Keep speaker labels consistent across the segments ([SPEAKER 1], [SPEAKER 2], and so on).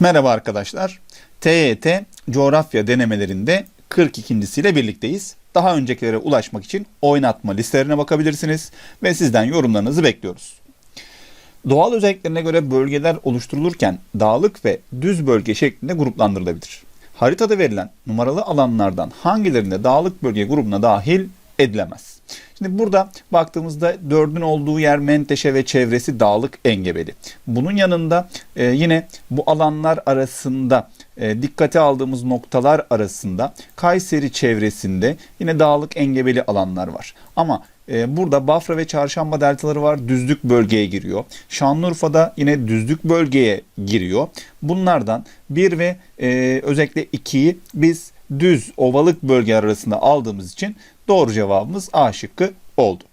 [SPEAKER 1] Merhaba arkadaşlar. TYT coğrafya denemelerinde 42.siyle birlikteyiz. Daha öncekilere ulaşmak için oynatma listelerine bakabilirsiniz ve sizden yorumlarınızı bekliyoruz. Doğal özelliklerine göre bölgeler oluşturulurken dağlık ve düz bölge şeklinde gruplandırılabilir. Haritada verilen numaralı alanlardan hangilerinde dağlık bölge grubuna dahil edilemez? Şimdi burada baktığımızda dördün olduğu yer Menteşe ve çevresi dağlık engebeli. Bunun yanında e, yine bu alanlar arasında dikkate aldığımız noktalar arasında Kayseri çevresinde yine dağlık engebeli alanlar var. Ama e, burada Bafra ve Çarşamba deltaları var düzlük bölgeye giriyor. Şanlıurfa'da yine düzlük bölgeye giriyor. Bunlardan 1 ve e, özellikle 2'yi biz düz ovalık bölge arasında aldığımız için doğru cevabımız A şıkkı oldu.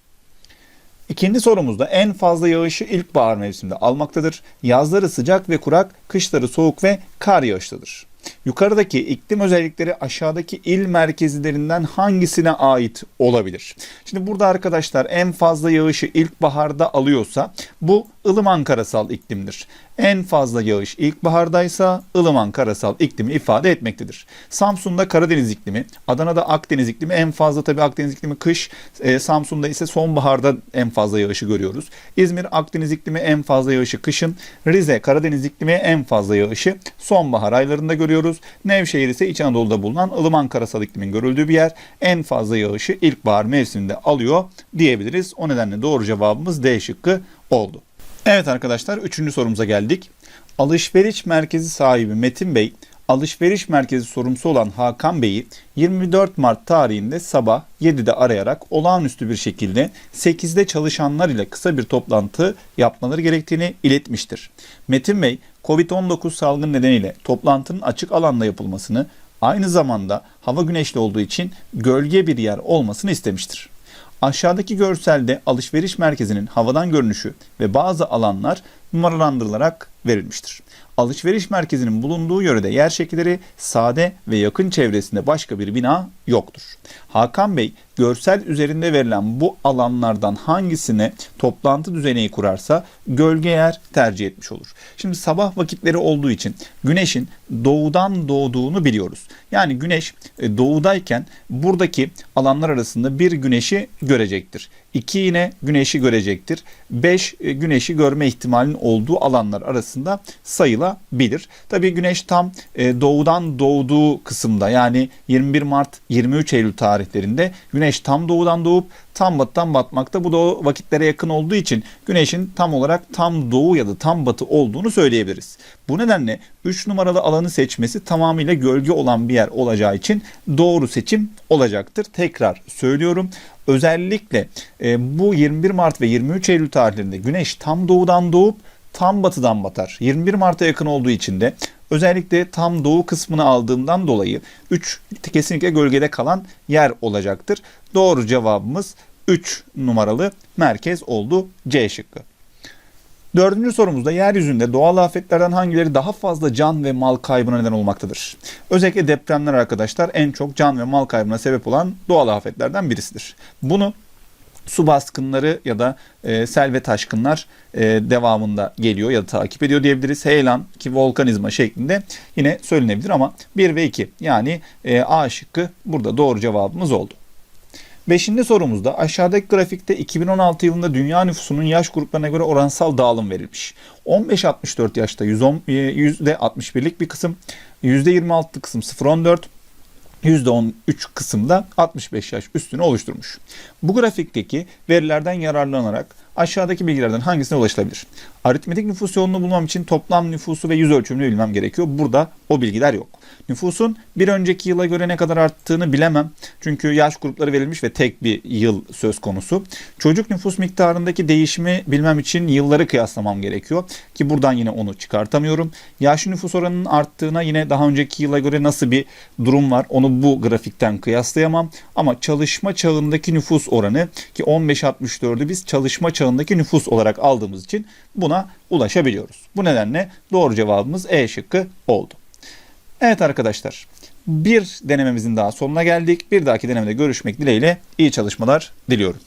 [SPEAKER 1] İkinci sorumuzda en fazla yağışı ilkbahar mevsiminde almaktadır. Yazları sıcak ve kurak, kışları soğuk ve kar yağışlıdır. Yukarıdaki iklim özellikleri aşağıdaki il merkezlerinden hangisine ait olabilir? Şimdi burada arkadaşlar en fazla yağışı ilkbaharda alıyorsa bu ılıman karasal iklimdir. En fazla yağış ilkbahardaysa ılıman karasal iklimi ifade etmektedir. Samsun'da Karadeniz iklimi, Adana'da Akdeniz iklimi en fazla tabi Akdeniz iklimi kış, e, Samsun'da ise sonbaharda en fazla yağışı görüyoruz. İzmir Akdeniz iklimi en fazla yağışı kışın, Rize Karadeniz iklimi en fazla yağışı sonbahar aylarında görüyoruz. Nevşehir ise İç Anadolu'da bulunan ılıman karasal iklimin görüldüğü bir yer. En fazla yağışı ilkbahar mevsiminde alıyor diyebiliriz. O nedenle doğru cevabımız D şıkkı oldu. Evet arkadaşlar üçüncü sorumuza geldik. Alışveriş merkezi sahibi Metin Bey, alışveriş merkezi sorumlusu olan Hakan Bey'i 24 Mart tarihinde sabah 7'de arayarak olağanüstü bir şekilde 8'de çalışanlar ile kısa bir toplantı yapmaları gerektiğini iletmiştir. Metin Bey, Covid-19 salgın nedeniyle toplantının açık alanda yapılmasını, aynı zamanda hava güneşli olduğu için gölge bir yer olmasını istemiştir. Aşağıdaki görselde alışveriş merkezinin havadan görünüşü ve bazı alanlar numaralandırılarak verilmiştir. Alışveriş merkezinin bulunduğu yörede yer şekilleri sade ve yakın çevresinde başka bir bina yoktur. Hakan Bey görsel üzerinde verilen bu alanlardan hangisine toplantı düzeneği kurarsa gölge yer tercih etmiş olur. Şimdi sabah vakitleri olduğu için güneşin doğudan doğduğunu biliyoruz. Yani güneş e, doğudayken buradaki alanlar arasında bir güneşi görecektir. 2 yine güneşi görecektir. 5 e, güneşi görme ihtimalinin olduğu alanlar arasında sayılabilir. Tabii güneş tam e, doğudan doğduğu kısımda yani 21 Mart 23 Eylül tarihlerinde güneş tam doğudan doğup tam batıdan batmakta. Bu da o vakitlere yakın olduğu için güneşin tam olarak tam doğu ya da tam batı olduğunu söyleyebiliriz. Bu nedenle 3 numaralı alanı seçmesi tamamıyla gölge olan bir yer olacağı için doğru seçim olacaktır. Tekrar söylüyorum. Özellikle e, bu 21 Mart ve 23 Eylül tarihlerinde güneş tam doğudan doğup tam batıdan batar. 21 Mart'a yakın olduğu için de özellikle tam doğu kısmını aldığımdan dolayı 3 kesinlikle gölgede kalan yer olacaktır. Doğru cevabımız 3 numaralı merkez oldu C şıkkı. Dördüncü sorumuzda yeryüzünde doğal afetlerden hangileri daha fazla can ve mal kaybına neden olmaktadır? Özellikle depremler arkadaşlar en çok can ve mal kaybına sebep olan doğal afetlerden birisidir. Bunu su baskınları ya da e, sel ve taşkınlar e, devamında geliyor ya da takip ediyor diyebiliriz. Heyelan ki volkanizma şeklinde yine söylenebilir ama 1 ve 2 yani e, A şıkkı burada doğru cevabımız oldu. Beşinci sorumuzda aşağıdaki grafikte 2016 yılında dünya nüfusunun yaş gruplarına göre oransal dağılım verilmiş. 15-64 yaşta %61'lik bir kısım, %26'lık kısım 0-14, %13 kısımda 65 yaş üstünü oluşturmuş. Bu grafikteki verilerden yararlanarak aşağıdaki bilgilerden hangisine ulaşılabilir? Aritmetik nüfus yoğunluğu bulmam için toplam nüfusu ve yüz ölçümünü bilmem gerekiyor. Burada o bilgiler yok. Nüfusun bir önceki yıla göre ne kadar arttığını bilemem. Çünkü yaş grupları verilmiş ve tek bir yıl söz konusu. Çocuk nüfus miktarındaki değişimi bilmem için yılları kıyaslamam gerekiyor. Ki buradan yine onu çıkartamıyorum. Yaş nüfus oranının arttığına yine daha önceki yıla göre nasıl bir durum var onu bu grafikten kıyaslayamam. Ama çalışma çağındaki nüfus oranı ki 15-64'ü biz çalışma çağındaki nüfus olarak aldığımız için buna ulaşabiliyoruz. Bu nedenle doğru cevabımız E şıkkı oldu. Evet arkadaşlar bir denememizin daha sonuna geldik. Bir dahaki denemede görüşmek dileğiyle iyi çalışmalar diliyorum.